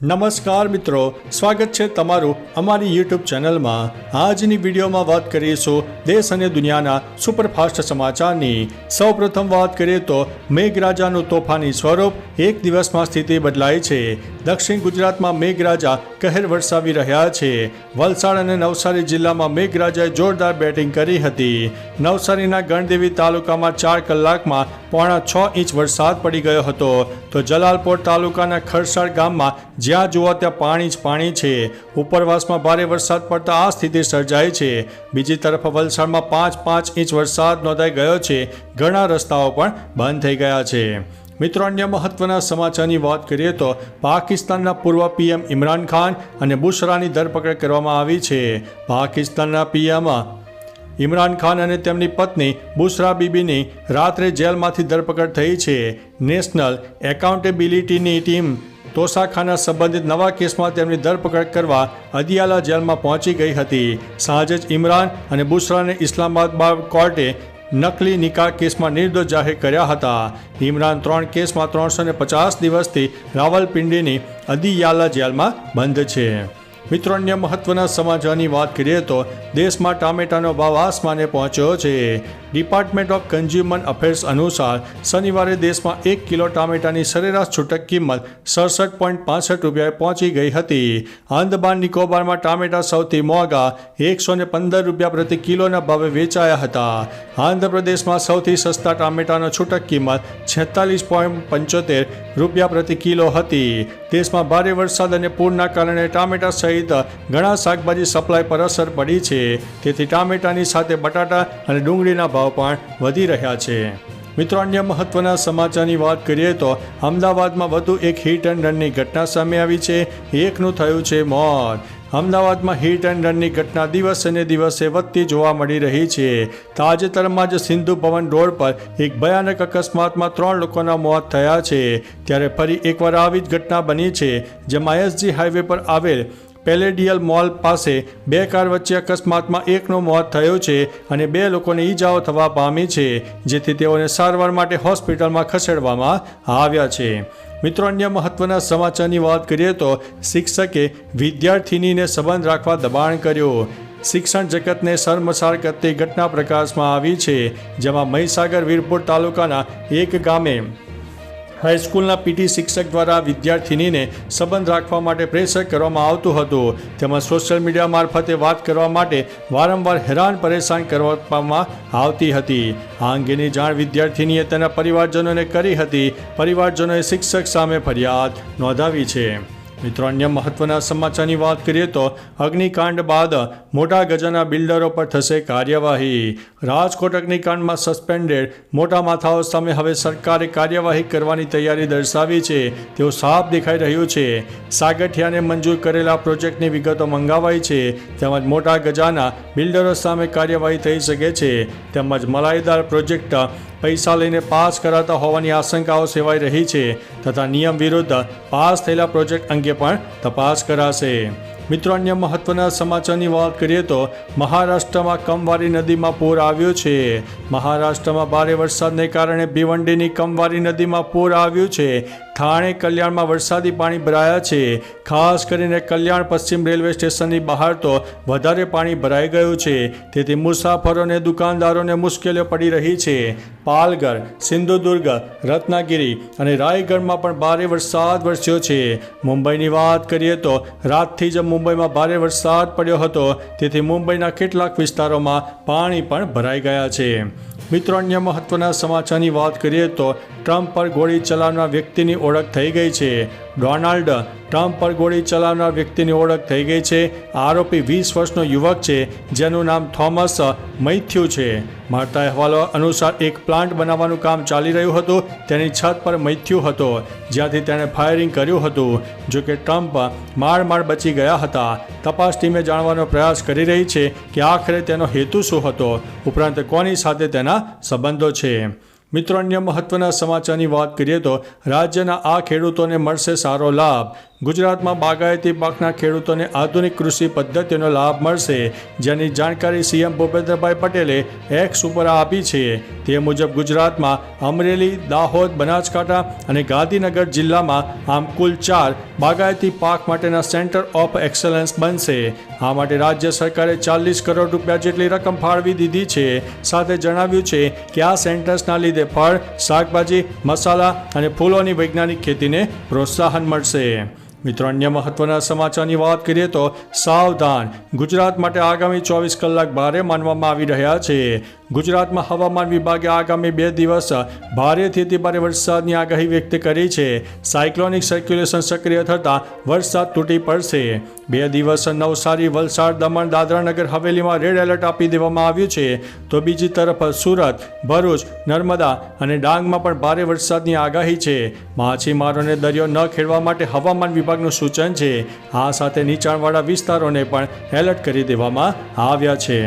નમસ્કાર મિત્રો, સ્વાગત છે તમારું અમારી યુટ્યુબ ચેનલમાં. આજની વિડીયોમાં વાત કરીશું દેશ અને દુનિયાના સુપરફાસ્ટ સમાચારની. સૌપ્રથમ વાત કરીએ તો મેઘરાજાનું તોફાની સ્વરૂપ એક દિવસમાં સ્થિતિ બદલાય છે. દક્ષિણ ગુજરાતમાં મેઘરાજા કહેર વરસાવી રહ્યા છે. વલસાડ અને નવસારી જિલ્લામાં મેઘરાજાએ જોરદાર બેટિંગ કરી હતી. નવસારીના ગણદેવી તાલુકામાં ચાર કલાકમાં પોણા છ ઇંચ વરસાદ પડી ગયો હતો. તો જલાલપોર તાલુકાના ખરસાડ ગામમાં જ્યાં જુઓ ત્યાં પાણી જ પાણી છે. ઉપરવાસમાં ભારે વરસાદ પડતા આ સ્થિતિ સર્જાઈ છે. બીજી તરફ વલસાડમાં પાંચ પાંચ ઇંચ વરસાદ નોંધાઈ ગયો છે. ઘણા રસ્તાઓ પણ બંધ થઈ ગયા છે. મિત્રો, અન્ય મહત્વના સમાચારની વાત કરીએ તો પાકિસ્તાનના પૂર્વ પીએમ ઇમરાન ખાન અને બુશરાની ધરપકડ કરવામાં આવી છે. પાકિસ્તાનના પીએમ ઇમરાન ખાન અને તેમની પત્ની બુશરા બીબીની રાત્રે જેલમાંથી ધરપકડ થઈ છે. નેશનલ એકાઉન્ટેબિલિટીની ટીમ તોસાખાના સંબંધિત નવા કેસમાં તેમની ધરપકડ કરવા અદિયાલા જેલમાં પહોંચી ગઈ હતી. સાંજે જ ઇમરાન અને બુશરાને ઇસ્લામાબાદ કોર્ટે નકલી નિકાહ કેસમાં નિર્દોષ જાહેર કર્યા હતા. ઇમરાન ત્રણ કેસમાં ત્રણસો પચાસ દિવસથી રાવલપિંડીની અદિયાલા જેલમાં બંધ છે. મિત્રો અન્ય મહત્વના સમાચારની વાત કરીએ તો દેશમાં ટામેટાનો ભાવ આસમાને પહોંચ્યો છે. ડિપાર્ટમેન્ટ ઓફ કન્ઝ્યુમર અફેર્સ અનુસાર, શનિવારે દેશમાં એક કિલો ટામેટાની સરેરાશ છૂટક કિંમત સડસઠ પોઈન્ટ પાસઠ રૂપિયાએ પહોંચી ગઈ હતી. આંદમાન નિકોબારમાં ટામેટા સૌથી મોંઘા એકસો ને પંદર રૂપિયા પ્રતિ કિલોના ભાવે વેચાયા હતા. આંધ્રપ્રદેશમાં સૌથી સસ્તા ટામેટાનો છૂટક કિંમત છેતાલીસ પોઈન્ટ પંચોતેર રૂપિયા પ્રતિ કિલો હતી. દેશમાં ભારે વરસાદ અને પૂરના કારણે ટામેટા સહિત ઘણા શાકભાજી સપ્લાય પર અસર પડી છે. તેથી ટામેટાની સાથે બટાટા અને ડુંગળીના ભાવ પણ વધી રહ્યા છે. મિત્રો, અન્ય મહત્વના સમાચારની વાત કરીએ તો અમદાવાદમાં વધુ એક હિટ એન્ડ રનની ઘટના સામે આવી છે. એકનું થયું છે મોત. અમદાવાદમાં હિટ એન્ડ રનની ઘટના દિવસે ને દિવસે વધતી જોવા મળી રહી છે. તાજેતરમાં જ સિંધુ ભવન રોડ પર એક ભયાનક અકસ્માતમાં ત્રણ લોકોના મોત થયા છે. ત્યારે ફરી એકવાર આવી જ ઘટના બની છે, જેમાં એસજી હાઈવે પર આવેલ પેલેડિયલ મોલ પાસે બે કાર વચ્ચે અકસ્માતમાં એકનો મોત થયો છે અને બે લોકોને ઈજાઓ થવા પામી છે, જેથી તેઓને સારવાર માટે હોસ્પિટલમાં ખસેડવામાં આવ્યા છે. મિત્રો, અન્ય મહત્વના સમાચારની વાત કરીએ તો શિક્ષકે વિદ્યાર્થિનીને સંબંધ રાખવા દબાણ કર્યું. શિક્ષણ જગતને શર્મસાર કરતી ઘટના પ્રકાશમાં આવી છે, જેમાં મહીસાગર વીરપુર તાલુકાના એક ગામે હાઈસ્કૂલના પીટી શિક્ષક દ્વારા વિદ્યાર્થિનીને સંબંધ રાખવા માટે પ્રેશર કરવામાં આવતું હતું. તેમાં સોશિયલ મીડિયા મારફતે વાત કરવા માટે વારંવાર હેરાન પરેશાન કરવામાં આવતી હતી. આ અંગેની જાણ વિદ્યાર્થિનીએ તેના પરિવારજનોને કરી હતી. પરિવારજનોએ શિક્ષક સામે ફરિયાદ નોંધાવી છે. મિત્રો, અન્ય મહત્વના સમાચારની વાત કરીએ તો અગ્નિકાંડ બાદ મોટા ગજાના બિલ્ડરો પર થશે કાર્યવાહી. રાજકોટ અગ્નિકાંડમાં સસ્પેન્ડેડ મોટા માથાઓ સામે હવે સરકારે કાર્યવાહી કરવાની તૈયારી દર્શાવી છે. તેવું સાફ દેખાઈ રહ્યું છે. સાગઠિયાને મંજૂર કરેલા પ્રોજેક્ટની વિગતો મંગાવાઈ છે. તેમજ મોટા ગજાના બિલ્ડરો સામે કાર્યવાહી થઈ શકે છે. તેમજ મલાઈદાર પ્રોજેક્ટ પૈસા લઈને પાસ કરાતા હોવાની આશંકાઓ સેવાઈ રહી છે તથા નિયમ વિરુદ્ધ પાસ થયેલા પ્રોજેક્ટ અંગે પણ તપાસ કરાશે. મિત્રો, અન્ય મહત્વના સમાચારની વાત કરીએ તો મહારાષ્ટ્રમાં કમવારી નદીમાં પૂર આવ્યું છે. મહારાષ્ટ્રમાં ભારે વરસાદને કારણે ભિવંડીની કમવારી નદીમાં પૂર આવ્યું છે. ઠાણે કલ્યાણમાં વરસાદી પાણી ભરાયા છે. ખાસ કરીને કલ્યાણ પશ્ચિમ રેલવે સ્ટેશનની બહાર તો વધારે પાણી ભરાઈ ગયું છે. તેથી મુસાફરોને દુકાનદારોને મુશ્કેલીઓ પડી રહી છે. પાલગઢ સિંધુદુર્ગ, રત્નાગીરી અને રાયગઢમાં પણ ભારે વરસાદ વરસ્યો છે. મુંબઈની વાત કરીએ તો રાતથી જ મુંબઈમાં ભારે વરસાદ પડ્યો હતો. તેથી મુંબઈના કેટલાક વિસ્તારોમાં પાણી પણ ભરાઈ ગયા છે. મિત્રો, અન્ય મહત્વના સમાચારની વાત કરીએ તો ટ્રમ્પ પર ગોળી ચલાવનાર વ્યક્તિની ઓળખ થઈ ગઈ છે. ડોનાલ્ડ ટ્રમ્પ પર ગોળી ચલાવનાર વ્યક્તિની ઓળખ થઈ ગઈ છે. આરોપી વીસ વર્ષનો યુવક છે, જેનું નામ થોમસ મૈથ્યુ છે. મળતા અહેવાલો અનુસાર એક પ્લાન્ટ બનાવવાનું કામ ચાલી રહ્યું હતું. તેની છત પર મૈથ્યુ હતો, જ્યાંથી તેણે ફાયરિંગ કર્યું હતું. જોકે ટ્રમ્પ માર માર બચી ગયા હતા. તપાસ ટીમે જાણવાનો પ્રયાસ કરી રહી છે કે આખરે તેનો હેતુ શું હતો? ઉપરાંત કોની સાથે તેના સંબંધો છે? મિત્રો અન્ય મહત્વના સમાચારની વાત કરીએ તો રાજ્યના આ ખેડૂતોને મળશે સારો લાભ. ગુજરાતમાં બાગાયતી પાકના ખેડૂતોને આધુનિક કૃષિ પદ્ધતિનો લાભ મળશે, જેની જાણકારી સીએમ ભૂપેન્દ્રભાઈ પટેલે એક્સ ઉપર આપી છે. તે મુજબ ગુજરાતમાં અમરેલી, દાહોદ, બનાસકાંઠા અને ગાંધીનગર જિલ્લામાં આમ કુલ ચાર બાગાયતી પાક માટેના સેન્ટર ઓફ એક્સલન્સ બનશે. આ માટે રાજ્ય સરકારે ચાલીસ કરોડ રૂપિયા જેટલી રકમ ફાળવી દીધી છે. સાથે જણાવ્યું છે કે આ સેન્ટર્સના લીધે ફળ, શાકભાજી, મસાલા અને ફૂલોની વૈજ્ઞાનિક ખેતીને પ્રોત્સાહન મળશે. મિત્રો, અન્ય મહત્વના સમાચારની વાત કરીએ તો સાવધાન. ગુજરાત માટે આગામી ચોવીસ કલાક ભારે માનવામાં આવી રહ્યા છે. ગુજરાતમાં હવામાન વિભાગે આગામી બે દિવસ ભારેથી અતિ ભારે વરસાદની આગાહી વ્યક્ત કરી છે. સાયક્લોનિક સર્ક્યુલેશન સક્રિય થતાં વરસાદ તૂટી પડશે. બે દિવસ નવસારી, વલસાડ, દમણ દાદરા નગર હવેલીમાં રેડ એલર્ટ આપી દેવામાં આવ્યું છે. તો બીજી તરફ સુરત, ભરૂચ, નર્મદા અને ડાંગમાં પણ ભારે વરસાદની આગાહી છે. માછીમારોને દરિયો ન ખેડવા માટે હવામાન વિભાગનું સૂચન છે, આ સાથે નીચાણવાળા વિસ્તારોને પણ એલર્ટ કરી દેવામાં આવ્યા છે.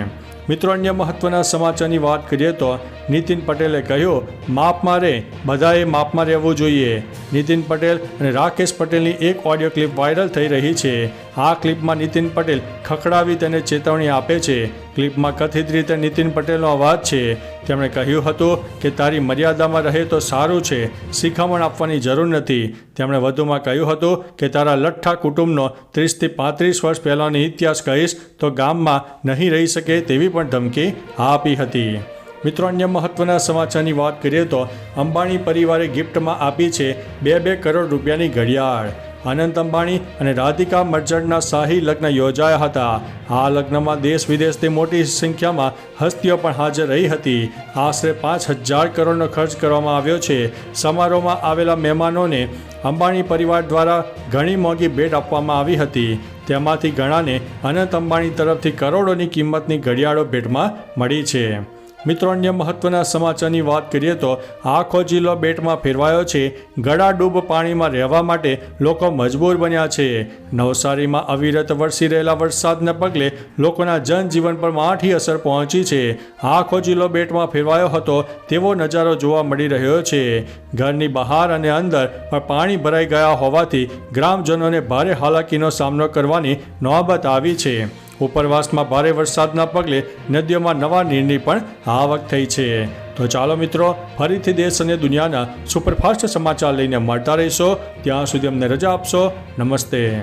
મિત્રો, અન્ય મહત્વના સમાચારની વાત કરીએ તો નીતિન પટેલે કહ્યું માપમાં મારે, બધાએ માપમાં રહેવું જોઈએ. નીતિન પટેલ અને રાકેશ પટેલની એક ઓડિયો ક્લિપ વાયરલ થઈ રહી છે. આ ક્લિપમાં નીતિન પટેલ ખખડાવી તેને ચેતવણી આપે છે. ક્લિપમાં કથિત રીતે નીતિન પટેલનો અવાજ છે. તેમણે કહ્યું હતું કે તારી મર્યાદામાં રહે તો સારું છે, શિખામણ આપવાની જરૂર નથી. તેમણે વધુમાં કહ્યું હતું કે તારા લઠ્ઠા કુટુંબનો ત્રીસથી પાંત્રીસ વર્ષ પહેલાંનો ઇતિહાસ કહીશ તો ગામમાં નહીં રહી શકે તેવી પણ ધમકી આપી હતી. મિત્રો, અન્ય મહત્વના સમાચારની વાત કરીએ તો અંબાણી પરિવારે ગિફ્ટમાં આપી છે બે બે કરોડ રૂપિયાની ઘડિયાળ. અનંત અંબાણી અને રાધિકા મર્ચન્ટના શાહી લગ્ન યોજાયા હતા. આ લગ્નમાં દેશ વિદેશથી મોટી સંખ્યામાં હસ્તીઓ પણ હાજર રહી હતી. આશરે પાંચ હજાર કરોડનો ખર્ચ કરવામાં આવ્યો છે. સમારોહમાં આવેલા મહેમાનોને અંબાણી પરિવાર દ્વારા ઘણી મોંઘી ભેટ આપવામાં આવી હતી. તેમાંથી ઘણાને અનંત અંબાણી તરફથી કરોડોની કિંમતની ઘડિયાળો ભેટમાં મળી છે. મિત્રો, અન્ય મહત્વના સમાચારની વાત કરીએ તો આખો જિલ્લો બેટમાં ફેરવાયો છે. ગળા ડૂબ પાણીમાં રહેવા માટે લોકો મજબૂર બન્યા છે. નવસારીમાં અવિરત વરસી રહેલા વરસાદના પગલે લોકોના જનજીવન પર માઠી અસર પહોંચી છે. આખો જિલ્લો બેટમાં ફેરવાયો હતો તેવો નજારો જોવા મળી રહ્યો છે. ઘરની બહાર અને અંદર પણ પાણી ભરાઈ ગયા હોવાથી ગ્રામજનોને ભારે હાલાકીનો સામનો કરવાની નોબત આવી છે. ઉપરવાસમાં ભારે વરસાદના પગલે નદીઓમાં નવા નીરની પણ આવક થઈ છે. તો ચાલો મિત્રો, ફરીથી દેશ અને દુનિયાના સુપરફાસ્ટ સમાચાર લઈને મળતા રહીશો. ત્યાં સુધી અમને રજા આપશો. નમસ્તે.